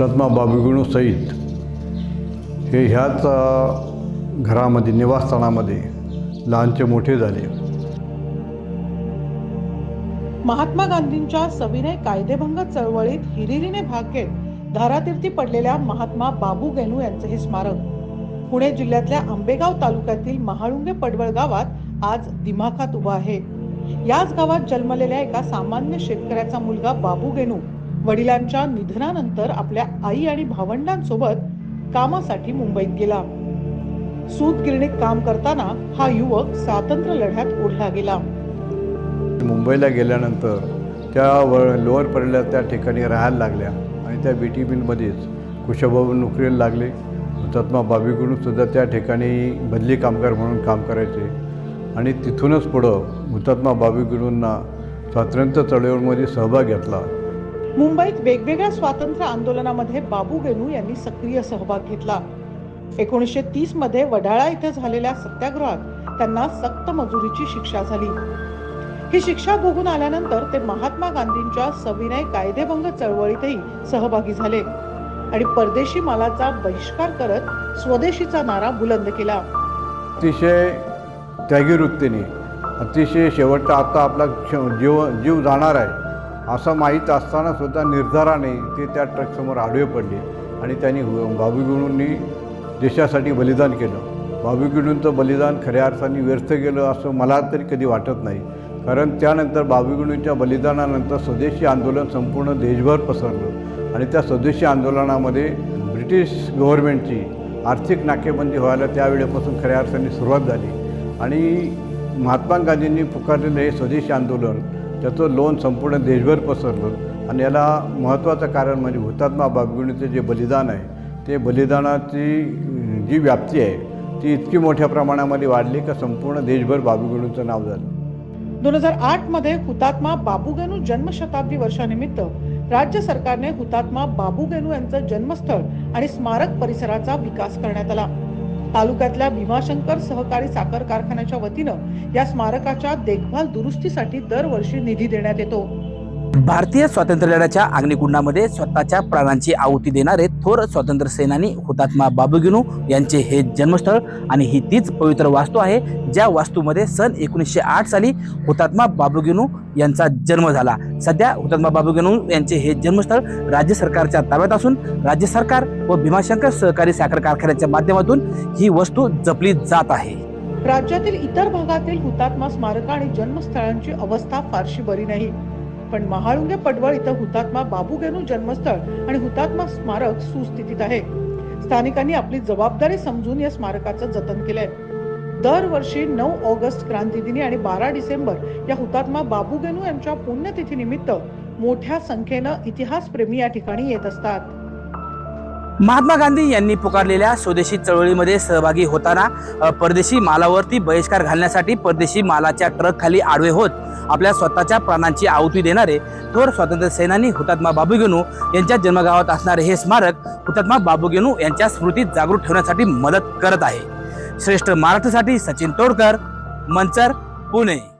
हुतात्मा बाबीगुणू सईद. हे ह्याच घरामध्ये निवासस्थानामध्ये लहानचे मोठे झाले. महात्मा गांधींच्या सविनय कायदेभंग चळवळीत हिरिरीने भाग घेत धारातीर्थी पडलेल्या महात्मा बाबू गेनू यांचे हे स्मारक. पुणे जिल्ह्यातल्या आंबेगाव तालुक्यातील महाळुंगे पडवळ गावात आज दिमाखात उभा आहे. याच गावात जन्मलेल्या एका सामान्य शेतकऱ्याचा मुलगा बाबू गेनू वडिलांच्या निधनानंतर आपल्या आई आणि भावंडांसोबत कामासाठी मुंबईत गेला. सूत गिरणीत काम करताना हा युवक स्वातंत्र्य लढ्यात ओढला गेला. मुंबईला गेल्यानंतर त्या व लोअर पडल्या त्या ठिकाणी राहायला लागल्या आणि त्या बी टी मिलमध्येच कुशाबाबू नोकरीला लागले. हुतात्मा बाबीकडूनसुद्धा त्या ठिकाणी बदली कामगार म्हणून काम करायचे. आणि तिथूनच पुढं हुतात्मा बाबीकडूंना स्वातंत्र्य चळवळीमध्ये सहभाग घेतला. मुंबईत वेगवेगळ्या स्वातंत्र्य आंदोलनामध्ये बाबू गेनू यांनी सक्रिय सहभाग घेतला. एकोणीसशे तीसमध्ये वडाळा इथे झालेल्या सत्याग्रहात त्यांना सक्त मजुरीची शिक्षा झाली. ही शिक्षा भोगून आल्यानंतर ते महात्मा गांधींच्या सविनय कायदेभंग चळवळीतही सहभागी झाले आणि परदेशी मालाचा बहिष्कार करत स्वदेशीचा नारा बुलंद केला. अतिशय त्यागी वृत्तीने अतिशय शेवटचा आता आपला जीव जीव जाणार आहे. असं माहीत असताना सुद्धा निर्धाराने ते त्या ट्रकसमोर आडवे पडले आणि त्यांनी बाबूगिणूंनी देशासाठी बलिदान केलं. बाबूगिणूंचं बलिदान खऱ्या अर्थाने व्यर्थ गेलं असं मला तरी कधी वाटत नाही. कारण त्यानंतर बाबूगिणूंच्या बलिदानानंतर स्वदेशी आंदोलन संपूर्ण देशभर पसरलं आणि त्या स्वदेशी आंदोलनामध्ये ब्रिटिश गव्हर्नमेंटची आर्थिक नाकेबंदी व्हायला त्यावेळेपासून खऱ्या अर्थाने सुरुवात झाली. आणि महात्मा गांधींनी पुकारलेलं हे स्वदेशी आंदोलन त्याचं लोन संपूर्ण देशभर पसरलं आणि याला महत्त्वाचं कारण म्हणजे हुतात्मा बाबगुणीचं जे बलिदान आहे ते बलिदानाची जी व्याप्ती आहे ती इतकी मोठ्या प्रमाणामध्ये वाढली का संपूर्ण देशभर बाबूगणूचं नाव झालं. दोन हजार आठमध्ये हुतात्मा बाबूगेनू जन्मशताब्दी वर्षानिमित्त राज्य सरकारने हुतात्मा बाबूगेनू यांचं जन्मस्थळ आणि स्मारक परिसराचा विकास करण्यात आला. तालुक्यातल्या भीमाशंकर सहकारी साखर कारखान्याच्या वतीनं या स्मारकाच्या देखभाल दुरुस्तीसाठी दरवर्षी निधी देण्यात येतो. भारतीय स्वातंत्र्यलढ्याच्या अग्निकुंडामध्ये स्वतःच्या प्राणांची आहुती देणारे थोर स्वातंत्र्य सेनानी हुतात्मा बाबूगिनू यांचे हे जन्मस्थळ आणि ही तीच पवित्र वास्तू आहे ज्या वास्तूमध्ये सन एकोणीसशे आठ साली हुतात्मा बाबूगिनू यांचा जन्म झाला. सध्या हुतात्मा बाबूगिनू यांचे हे जन्मस्थळ राज्य सरकारच्या ताब्यात असून राज्य सरकार व भीमाशंकर सहकारी साखर कारखान्याच्या माध्यमातून ही वस्तू जपली जात आहे. राज्यातील इतर भागातील हुतात्मा स्मारक आणि जन्मस्थळांची अवस्था फारशी बरी नाही. पण महाळुंगे पडवळ इथं हुतात्मा बाबू गेनू जन्मस्थळ आणि हुतात्मा स्मारक सुस्थितीत आहे. स्थानिकांनी आपली जबाबदारी समजून या स्मारकाचं जतन केलंय. दरवर्षी नऊ ऑगस्ट क्रांतिदिनी आणि बारा डिसेंबर या हुतात्मा बाबू गेनू यांच्या पुण्यतिथीनिमित्त मोठ्या संख्येनं इतिहासप्रेमी या ठिकाणी येत असतात. महात्मा गांधी यांनी पुकारलेल्या स्वदेशी चळवळीमध्ये सहभागी होताना परदेशी मालावरती बहिष्कार घालण्यासाठी परदेशी मालाच्या ट्रक खाली आडवे होत आपल्या स्वतःच्या प्राणांची आहुती देणारे थोर स्वातंत्र्य सेनानी हुतात्मा बाबूगेनू यांच्या जन्मगावात असणारे हे स्मारक हुतात्मा बाबूगेनू यांच्या स्मृतीत जागृत ठेवण्यासाठी मदत करत आहे. श्रेष्ठ महाराष्ट्रासाठी सचिन तोडकर मंचर पुणे.